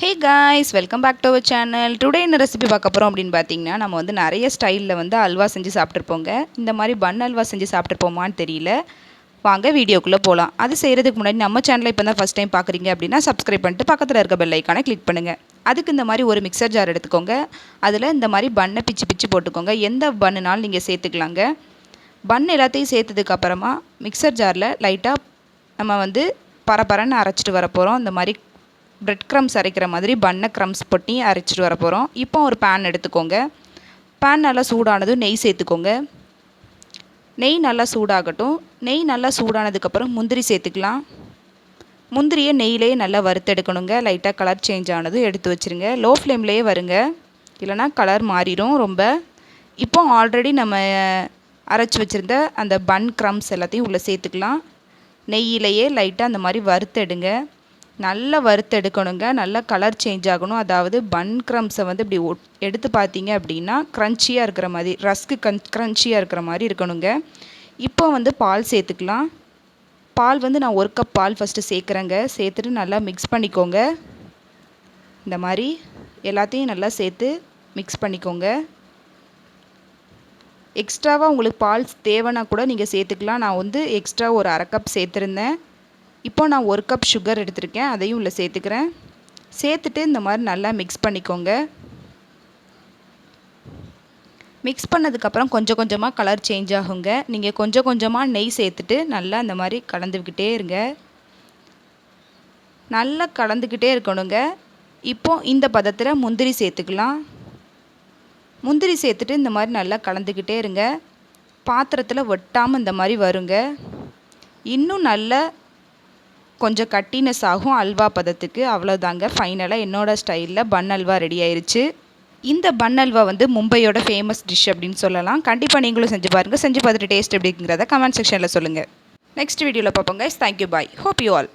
Hey guys welcome back to our channel today என்ன recipe பார்க்க போகிறோம் அப்படின்னு பார்த்தீங்கன்னா நம்ம வந்து நிறைய ஸ்டைலில் வந்து அல்வா செஞ்சு சாப்பிட்ருப்போங்க இந்த மாதிரி பன் அல்வா செஞ்சு சாப்பிட்ருப்போமான்னு தெரியல. வாங்க வீடியோக்குள்ளே போகலாம் அது செய்கிறதுக்கு முன்னாடி நம்ம சேனலை இப்போ தான் ஃபஸ்ட் டைம் பார்க்குறீங்க அப்படின்னா சப்ஸ்கிரைப் பண்ணிட்டு பக்கத்தில் இருக்க பெல் ஐக்கானை கிளிக் பண்ணுங்கள் அதுக்கு இந்த மாதிரி ஒரு மிக்சர் ஜார் எடுத்துக்கோங்க. அதில் இந்த மாதிரி பன்னை பிச்சு பிச்சு போட்டுக்கோங்க. எந்த பண்ணுனாலும் நீங்கள் சேர்த்துக்கலாங்க. பன் எல்லாத்தையும் சேர்த்ததுக்கப்புறமா மிக்சர் ஜாரில் லைட்டாக நம்ம வந்து பரபரன்னு அரைச்சிட்டு வர போகிறோம் இந்த மாதிரி பிரெட் க்ரம்ஸ் அரைக்கிற மாதிரி பன்னை க்ரம்ஸ் பொட்டி அரைச்சிட்டு வர போகிறோம் இப்போ ஒரு பேன் எடுத்துக்கோங்க. பேன் நல்லா சூடானதும் நெய் சேர்த்துக்கோங்க. நெய் நல்லா சூடாகட்டும். நெய் நல்லா சூடானதுக்கப்புறம் முந்திரி சேர்த்துக்கலாம். முந்திரியை நெய்லேயே நல்லா வறுத்தெடுக்கணுங்க. லைட்டாக கலர் சேஞ்ச் ஆனதும் எடுத்து வச்சுருங்க. லோ ஃப்ளேம்லேயே வருங்க. இல்லைனா கலர் மாறிடும் ரொம்ப. இப்போ ஆல்ரெடி நம்ம அரைச்சி வச்சுருந்த அந்த பன் க்ரம்ஸ் எல்லாத்தையும் உள்ளே சேர்த்துக்கலாம். நெய்யிலேயே லைட்டாக அந்த மாதிரி வறுத்தெடுங்க. நல்லா வறுத்தெடுக்கணுங்க நல்லா கலர் சேஞ்ச் ஆகணும். அதாவது பன் க்ரம்ஸை வந்து இப்படி எடுத்து பார்த்தீங்க அப்படின்னா க்ரன்ச்சியாக இருக்கிற மாதிரி ரஸ்க்கு கன் க்ரன்ச்சியாக இருக்கிற மாதிரி இருக்கணுங்க. இப்போ வந்து பால் சேர்த்துக்கலாம். பால் வந்து நான் ஒரு கப் பால் ஃபஸ்ட்டு சேர்க்குறேங்க. சேர்த்துட்டு நல்லா மிக்ஸ் பண்ணிக்கோங்க. இந்த மாதிரி எல்லாத்தையும் நல்லா சேர்த்து மிக்ஸ் பண்ணிக்கோங்க. எக்ஸ்ட்ராவாக உங்களுக்கு பால் தேவைன்னா கூட நீங்கள் சேர்த்துக்கலாம். நான் வந்து எக்ஸ்ட்ரா ஒரு அரை கப் சேர்த்துருந்தேன். இப்போ நான் ஒரு கப் சுகர் எடுத்திருக்கேன் அதையும் உள்ள சேர்த்துக்கிறேன். சேர்த்துட்டு இந்த மாதிரி நல்லா மிக்ஸ் பண்ணிக்கோங்க. மிக்ஸ் பண்ணதுக்கப்புறம் கொஞ்சம் கொஞ்சமாக கலர் சேஞ்ச் ஆகுங்க. நீங்கள் கொஞ்சம் கொஞ்சமாக நெய் சேர்த்துட்டு நல்லா இந்த மாதிரி கலந்துக்கிட்டே இருங்க. நல்லா கலந்துக்கிட்டே இருக்கணுங்க. இப்போ இந்த பதத்தில் முந்திரி சேர்த்துக்கலாம். முந்திரி சேர்த்துட்டு இந்த மாதிரி நல்லா கலந்துக்கிட்டே இருங்க. பாத்திரத்தில் ஒட்டாமல் இந்த மாதிரி வருங்க. இன்னும் நல்ல கொஞ்சம் கட்டினஸ் ஆகும் அல்வா பதத்துக்கு. அவ்வளோதாங்க ஃபைனலாக என்னோடய ஸ்டைலில் பன் அல்வா ரெடி ஆயிடுச்சு இந்த பன் அல்வா வந்து மும்பையோட ஃபேமஸ் டிஷ் அப்படின்னு சொல்லலாம். கண்டிப்பாக நீங்களும் செஞ்சு பாருங்கள் செஞ்சு பார்த்துட்டு டேஸ்ட் எப்படிங்கிறத கமெண்ட் செக்ஷனில் சொல்லுங்கள் நெக்ஸ்ட் வீடியோவில் பார்ப்போங்க thank you bye hope you all